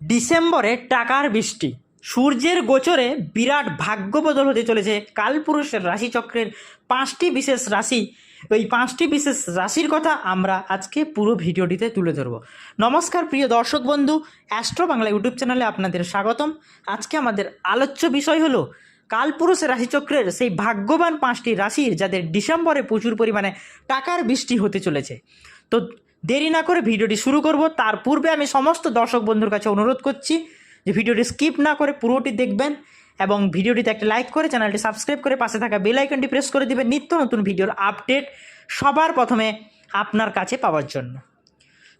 ডিসেম্বরে টাকার বৃষ্টি। সূর্যের গোচরে বিরাট ভাগ্য বদল হতে চলেছে কালপুরুষের রাশিচক্রের পাঁচটি বিশেষ রাশি। ওই পাঁচটি বিশেষ রাশির কথা আমরা আজকে পুরো ভিডিওটিতে তুলে ধরব। নমস্কার প্রিয় দর্শক বন্ধু, অ্যাস্ট্রো বাংলা ইউটিউব চ্যানেলে আপনাদের স্বাগতম। আজকে আমাদের আলোচ্য বিষয় হলো কালপুরুষের রাশিচক্রের সেই ভাগ্যবান পাঁচটি রাশির, যাদের ডিসেম্বরে প্রচুর পরিমাণে টাকার বৃষ্টি হতে চলেছে। তো দেরি না করে ভিডিওটি শুরু করব। তার পূর্বে আমি সমস্ত দর্শক বন্ধুর কাছে অনুরোধ করছি যে ভিডিওটি স্কিপ না করে পুরোটি দেখবেন এবং ভিডিওটিতে একটা লাইক করে চ্যানেলটি সাবস্ক্রাইব করে পাশে থাকা বেল আইকনটি প্রেস করে দিবেন নিত্য নতুন ভিডিওর আপডেট সবার প্রথমে আপনার কাছে পাওয়ার জন্য।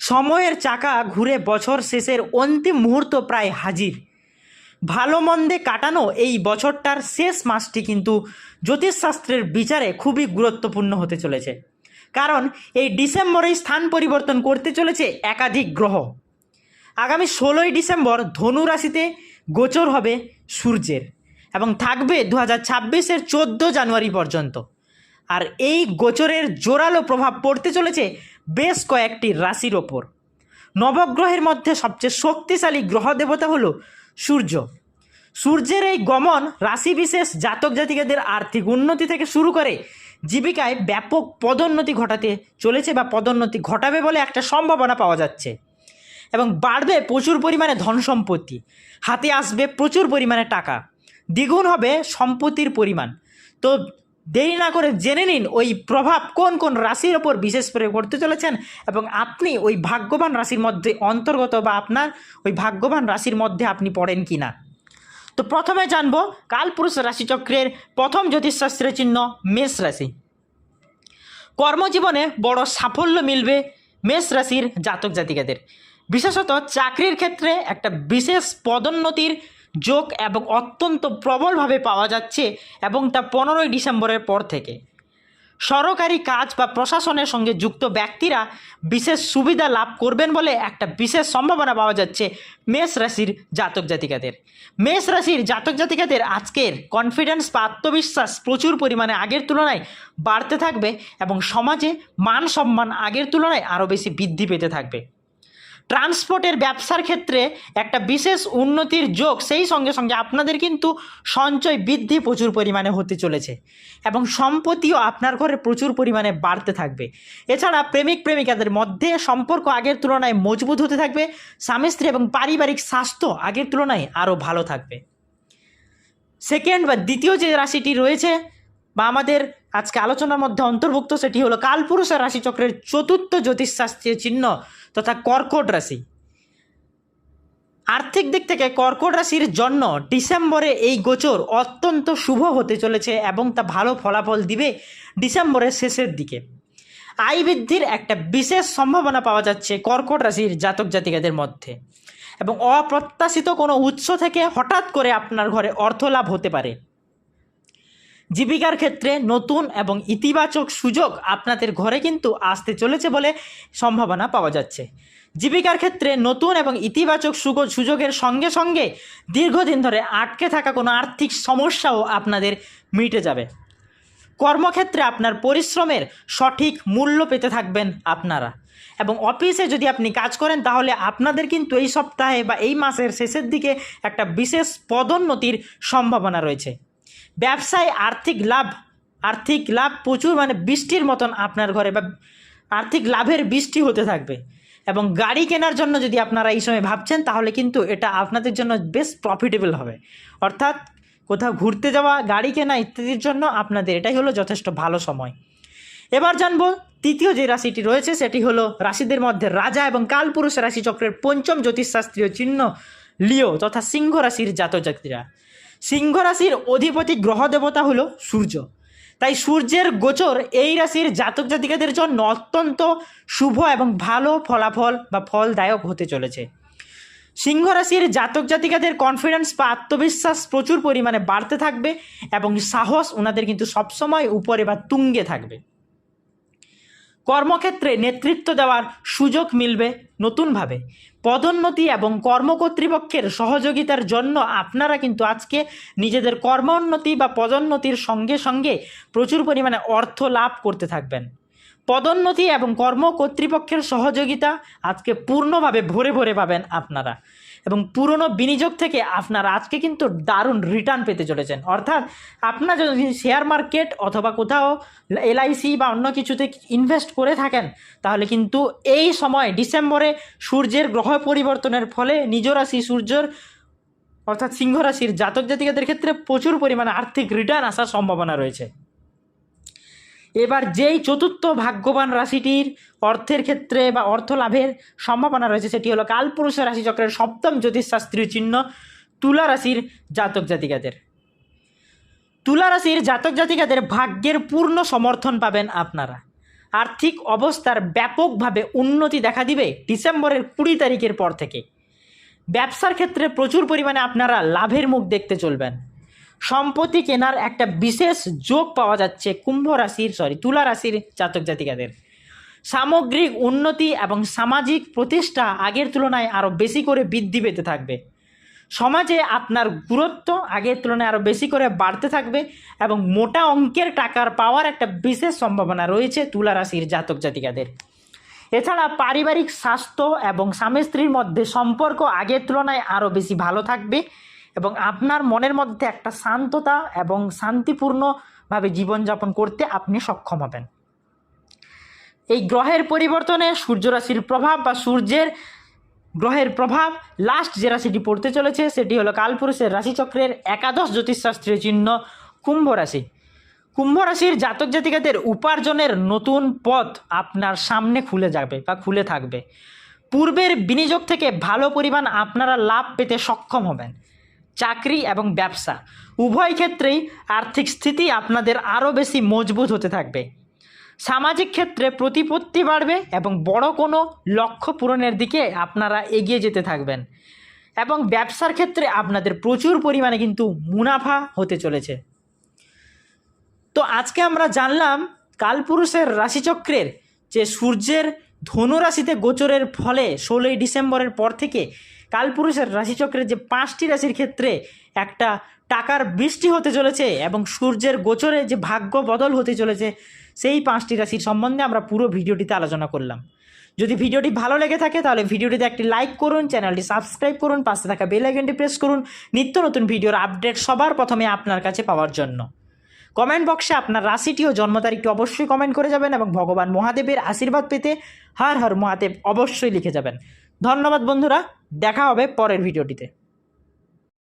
সময়ের চাকা ঘুরে বছর শেষের অন্তিম মুহূর্ত প্রায় হাজির। ভালো মন্দে কাটানো এই বছরটার শেষ মাসটি কিন্তু জ্যোতিষশাস্ত্রের বিচারে খুবই গুরুত্বপূর্ণ হতে চলেছে। কারণ এই ডিসেম্বরেই স্থান পরিবর্তন করতে চলেছে একাধিক গ্রহ। আগামী ষোলোই ডিসেম্বর ধনু রাশিতে গোচর হবে সূর্যের এবং থাকবে দু হাজার ছাব্বিশের চোদ্দ জানুয়ারি পর্যন্ত। আর এই গোচরের জোরালো প্রভাব পড়তে চলেছে বেশ কয়েকটি রাশির ওপর। নবগ্রহের মধ্যে সবচেয়ে শক্তিশালী গ্রহ দেবতা হল সূর্য। সূর্যের এই গমন রাশি বিশেষ জাতক জাতিকাদের আর্থিক উন্নতি থেকে শুরু করে জীবিকায় ব্যাপক পদোন্নতি ঘটাতে চলেছে বা পদোন্নতি ঘটাবে বলে একটা সম্ভাবনা পাওয়া যাচ্ছে। এবং বাড়বে প্রচুর পরিমাণে ধন সম্পত্তি। হাতে আসবে প্রচুর পরিমাণে টাকা। দ্বিগুণ হবে সম্পত্তির পরিমাণ। তো দেরি না করে জেনে নিন ওই প্রভাব কোন কোন রাশির ওপর বিশেষ করে করতে চলেছেন এবং আপনি ওই ভাগ্যবান রাশির মধ্যে অন্তর্গত বা আপনার ওই ভাগ্যবান রাশির মধ্যে আপনি পড়েন কি না তো প্রথমে জানব কালপুরুষ রাশিচক্রের প্রথম জ্যোতিষশাস্ত্রের চিহ্ন মেষ রাশি। কর্মজীবনে বড় সাফল্য মিলবে মেষ রাশির জাতক জাতিকাদের। বিশেষত চাকরির ক্ষেত্রে একটা বিশেষ পদোন্নতির যোগ এবং অত্যন্ত প্রবলভাবে পাওয়া যাচ্ছে এবং তা পনেরোই ডিসেম্বরের পর থেকে। সরকারি কাজ বা প্রশাসনের সঙ্গে যুক্ত ব্যক্তিরা বিশেষ সুবিধা লাভ করবেন বলে একটা বিশেষ সম্ভাবনা পাওয়া যাচ্ছে মেষ রাশির জাতক জাতিকাদের। মেষ রাশির জাতক জাতিকাদের আজকের কনফিডেন্স বা আত্মবিশ্বাস প্রচুর পরিমাণে আগের তুলনায় বাড়তে থাকবে এবং সমাজে মান সম্মান আগের তুলনায় আরও বেশি বৃদ্ধি পেতে থাকবে। ট্রান্সপোর্টের ব্যবসার ক্ষেত্রে একটা বিশেষ উন্নতির যোগ সেই সঙ্গে সঙ্গে আপনাদের কিন্তু সঞ্চয় বৃদ্ধি প্রচুর পরিমাণে হতে চলেছে এবং সম্পত্তিও আপনার ঘরে প্রচুর পরিমাণে বাড়তে থাকবে। এছাড়া প্রেমিক প্রেমিকাদের মধ্যে সম্পর্ক আগের তুলনায় মজবুত হতে থাকবে, স্বামী, স্ত্রী এবং পারিবারিক স্বাস্থ্য আগের তুলনায় আরও ভালো থাকবে। সেকেন্ড বা দ্বিতীয় যে রাশিটি রয়েছে বা আমাদের আজকে আলোচনার মধ্যে অন্তর্ভুক্ত সেটি হলো কালপুরুষের রাশিচক্রের চতুর্থ জ্যোতিষশাস্ত্রীয় চিহ্ন তথা কর্কট রাশি। আর্থিক দিক থেকে কর্কট রাশির জন্য ডিসেম্বরে এই গোচর অত্যন্ত শুভ হতে চলেছে এবং তা ভালো ফলাফল দিবে ডিসেম্বরের শেষের দিকে। আয় বৃদ্ধির একটা বিশেষ সম্ভাবনা পাওয়া যাচ্ছে কর্কট রাশির জাতক জাতিকাদের মধ্যে এবং অপ্রত্যাশিত কোনো উৎস থেকে হঠাৎ করে আপনার ঘরে অর্থ লাভ হতে পারে। জীবিকার ক্ষেত্রে নতুন এবং ইতিবাচক সুযোগ আপনাদের ঘরে কিন্তু আসতে চলেছে বলে সম্ভাবনা পাওয়া যাচ্ছে। জীবিকার ক্ষেত্রে নতুন এবং ইতিবাচক সুযোগ সুযোগের সঙ্গে সঙ্গে দীর্ঘদিন ধরে আটকে থাকা কোনো আর্থিক সমস্যাও আপনাদের মিটে যাবে। কর্মক্ষেত্রে আপনার পরিশ্রমের সঠিক মূল্য পেতে থাকবেন আপনারা। এবং অফিসে যদি আপনি কাজ করেন, তাহলে আপনাদের কিন্তু এই সপ্তাহে বা এই মাসের শেষের দিকে একটা বিশেষ পদোন্নতির সম্ভাবনা রয়েছে। ব্যবসায় আর্থিক লাভ আর্থিক লাভ প্রচুর মানে বৃষ্টির মতন আপনার ঘরে বা আর্থিক লাভের বৃষ্টি হতে থাকবে। এবং গাড়ি কেনার জন্য যদি আপনারা এই সময় ভাবছেন, তাহলে কিন্তু এটা আপনাদের জন্য বেশ প্রফিটেবল হবে। অর্থাৎ কোথাও ঘুরতে যাওয়া, গাড়ি কেনা ইত্যাদির জন্য আপনাদের এটাই হলো যথেষ্ট ভালো সময়। এবার জানব তৃতীয় যে রাশিটি রয়েছে, সেটি হলো রাশিদের মধ্যে রাজা এবং কালপুরুষ রাশিচক্রের পঞ্চম জ্যোতিষশাস্ত্রীয় চিহ্ন লিও তথা সিংহ রাশির জাতক জাতিরা। সিংহ রাশির অধিপতি গ্রহ দেবতা হলো সূর্য। তাই সূর্যের গোচর এই রাশির জাতক জাতিকাদের জন্য অত্যন্ত শুভ এবং ভালো ফলাফল বা ফলদায়ক হতে চলেছে। সিংহ রাশির জাতক জাতিকাদের কনফিডেন্স বা আত্মবিশ্বাস প্রচুর পরিমাণে বাড়তে থাকবে এবং সাহস ওনাদের কিন্তু সবসময় উপরে বা তুঙ্গে থাকবে। কর্মক্ষেত্রে নেতৃত্ব দেওয়ার সুযোগ মিলবে নতুনভাবে। পদোন্নতি এবং কর্মকর্তৃপক্ষের সহযোগিতার জন্য আপনারা কিন্তু আজকে নিজেদের কর্মোন্নতি বা পদোন্নতির সঙ্গে সঙ্গে প্রচুর পরিমাণে অর্থ লাভ করতে থাকবেন। পদোন্নতি এবং কর্ম কর্তৃপক্ষের সহযোগিতা আজকে পূর্ণভাবে ভরে ভরে পাবেন আপনারা। এবং পুরনো বিনিয়োগ থেকে আপনারা আজকে কিন্তু দারুণ রিটার্ন পেতে চলেছেন। অর্থাৎ আপনার যদি শেয়ার মার্কেট অথবা কোথাও এলআইসি বা অন্য কিছুতে ইনভেস্ট করে থাকেন, তাহলে কিন্তু এই সময় ডিসেম্বরে সূর্যের গ্রহ পরিবর্তনের ফলে নিজ রাশি সূর্যের অর্থাৎ সিংহ রাশির জাতক জাতিকাদের ক্ষেত্রে প্রচুর পরিমাণে আর্থিক রিটার্ন আসার সম্ভাবনা রয়েছে। এবার যেই চতুর্থ ভাগ্যবান রাশিটির অর্থের ক্ষেত্রে বা অর্থ লাভের সম্ভাবনা রয়েছে, সেটি হলো কালপুরুষ রাশিচক্রের সপ্তম জ্যোতিষশাস্ত্রীয় চিহ্ন তুলা রাশির জাতক জাতিকাদের। তুলা রাশির জাতক জাতিকাদের ভাগ্যের পূর্ণ সমর্থন পাবেন আপনারা। আর্থিক অবস্থার ব্যাপকভাবে উন্নতি দেখা দিবে ডিসেম্বরের কুড়ি তারিখের পর থেকে। ব্যবসার ক্ষেত্রে প্রচুর পরিমাণে আপনারা লাভের মুখ দেখতে চলবেন। সম্পত্তি কেনার একটা বিশেষ যোগ পাওয়া যাচ্ছে কুম্ভ রাশির সরি তুলা রাশির জাতক জাতিকাদের। সামগ্রিক উন্নতি এবং সামাজিক প্রতিষ্ঠা আগের তুলনায় আরও বেশি করে বৃদ্ধি পেতে থাকবে। সমাজে আপনার গুরুত্ব আগের তুলনায় আরও বেশি করে বাড়তে থাকবে এবং মোটা অঙ্কের টাকার পাওয়ার একটা বিশেষ সম্ভাবনা রয়েছে তুলা রাশির জাতক জাতিকাদের। এছাড়া পারিবারিক স্বাস্থ্য এবং স্বামী স্ত্রীর মধ্যে সম্পর্ক আগের তুলনায় আরও বেশি ভালো থাকবে। এবং আপনার মনের মধ্যে একটা শান্ততা এবং শান্তিপূর্ণভাবে জীবনযাপন করতে আপনি সক্ষম হবেন। এই গ্রহের পরিবর্তনে সূর্য রাশির প্রভাব বা সূর্যের গ্রহের প্রভাব লাস্ট যে রাশিটি পড়তে চলেছে সেটি হলো কালপুরুষের রাশিচক্রের একাদশ জ্যোতিষশাস্ত্রীয় চিহ্ন কুম্ভ রাশি। কুম্ভ রাশির জাতক জাতিকাদের উপার্জনের নতুন পথ আপনার সামনে খুলে যাবে বা খুলে থাকবে। পূর্বের বিনিয়োগ থেকে ভালো পরিমাণ আপনারা লাভ পেতে সক্ষম হবেন। চাকরি এবং ব্যবসা। উভয় ক্ষেত্রেই আর্থিক স্থিতি আপনাদের আরও বেশি মজবুত হতে থাকবে। সামাজিক ক্ষেত্রে প্রতিপত্তি বাড়বে এবং বড় কোনো লক্ষ্য পূরণের দিকে আপনারা এগিয়ে যেতে থাকবেন। এবং ব্যবসার ক্ষেত্রে আপনাদের প্রচুর পরিমাণে কিন্তু মুনাফা হতে চলেছে। তো আজকে আমরা জানলাম কালপুরুষের রাশিচক্রের যে সূর্যের ধনু রাশিতে গোচরের ফলে ষোলোই ডিসেম্বরের পর থেকে কালপুরুষের রাশিচক্রের যে পাঁচটি রাশির ক্ষেত্রে একটা টাকার বৃষ্টি হতে চলেছে এবং সূর্যের গোচরে যে ভাগ্য বদল হতে চলেছে, সেই পাঁচটি রাশির সম্বন্ধে আমরা পুরো ভিডিওটিতে আলোচনা করলাম। যদি ভিডিওটি ভালো লেগে থাকে, তাহলে ভিডিওটিতে একটি লাইক করুন, চ্যানেলটি সাবস্ক্রাইব করুন, পাশে থাকা বেল আইকনটি প্রেস করুন। নিত্য নতুন ভিডিওর আপডেট সবার প্রথমে আপনার কাছে পাওয়ার জন্য। কমেন্ট বক্সে আপনার রাশিটি ও জন্ম তারিখটি অবশ্যই কমেন্ট করে যাবেন এবং ভগবান মহাদেবের আশীর্বাদ পেতে হর হর মহাদেব অবশ্যই লিখে যাবেন। ধন্যবাদ বন্ধুরা, দেখা হবে পরের ভিডিওটিতে।